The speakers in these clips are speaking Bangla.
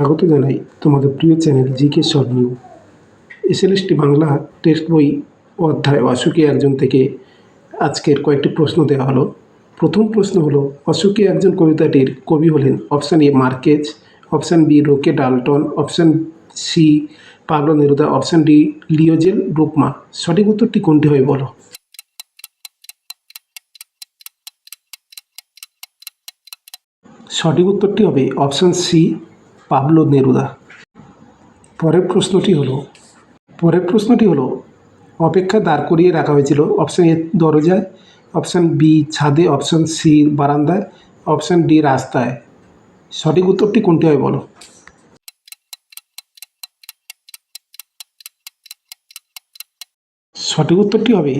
স্বাগত জানাই তোমাদের প্রিয় channel GK short new SLST Bangla text বই অধ্যায় অসুখী একজন থেকে আজকের কয়েকটি প্রশ্ন দেওয়া হলো। প্রথম প্রশ্ন হলো অসুখী একজন কবিতাটির কবি হলেন option A Marquez, option B Roque Dalton, option C Pablo Neruda, option D লিওজেল ব্রুকমা। সঠিক উত্তরটি কোনটি হবে বলো? সঠিক উত্তরটি হবে অপশান সি পাবলো নেরুদা। পরের প্রশ্নটি হলো, পরের প্রশ্নটি হলো, অপেক্ষা দাঁড় করিয়ে রাখা হয়েছিল অপশান এ দরজায় অপশান বি ছাদে অপশান সি বারান্দায় অপশান ডি রাস্তায়। সঠিক উত্তরটি কোনটি হয় বলো? সঠিক উত্তরটি হবে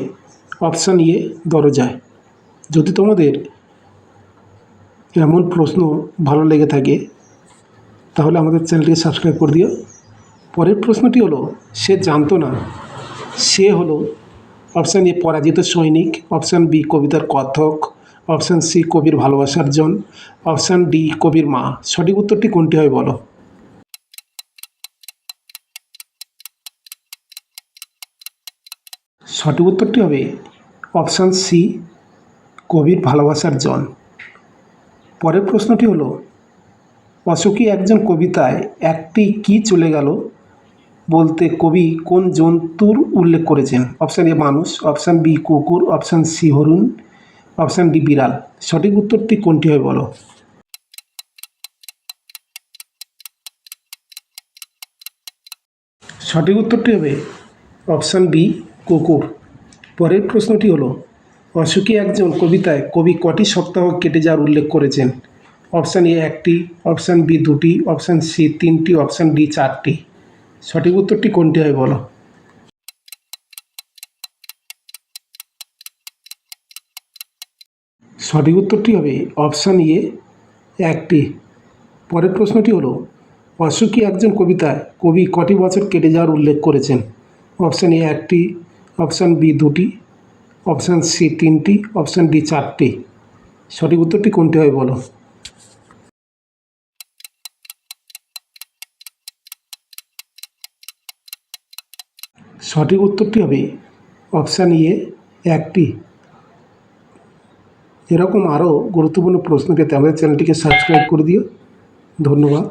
অপশান ইয়ে দরজায়। যদি তোমাদের এমন প্রশ্ন ভালো লেগে থাকে তাহলে আমাদের চ্যানেলটিকে সাবস্ক্রাইব করে দিও। পরের প্রশ্নটি হলো, সে জানতো না, সে হলো অপশান এ পরাজিত সৈনিক অপশান বি কবিতার কথক অপশান সি কবির ভালোবাসার জন অপশান ডি কবির মা। সঠিক উত্তরটি কোনটি হয় বলো? সঠিক উত্তরটি হবে অপশান সি কবির ভালোবাসার জন। পরের প্রশ্নটি হলো অশোকী একজন কবিতায় একটি কি চলে গেল বলতে কবি কোন জন্তুর উল্লেখ করেছেন? অপশান এ মানুষ, অপশান বি কুকুর, অপশান সি হরিণ অপশান ডি বিড়াল। সঠিক উত্তরটি কোনটি হয় বলো? সঠিক উত্তরটি হবে অপশান বি কুকুর। পরের প্রশ্নটি হলো, অশোকী একজন কবিতায় কবি কটি সপ্তাহ কেটে যাওয়ার উল্লেখ করেছেন? অপশান এ একটি, অপশান বি দুটি, অপশান সি তিনটি, অপশান ডি চারটি। সঠিক উত্তরটি কোনটি হয় বলো? সঠিক উত্তরটি হবে অপশান ইয়ে একটি। পরের প্রশ্নটি হলো, অশোকী একজন কবিতায় কবি কটি বছর কেটে যাওয়ার উল্লেখ করেছেন? অপশান এ একটি, অপশান বি দুটি, অপশান সি তিনটি, অপশান ডি চারটি। সঠিক উত্তরটি কোনটি হয় বলো? সঠিক উত্তরটি হবে অপশান ইয়ে একটি। এরকম আরও গুরুত্বপূর্ণ প্রশ্ন পেতে আমাদের চ্যানেলটিকে সাবস্ক্রাইব করে দিও। ধন্যবাদ।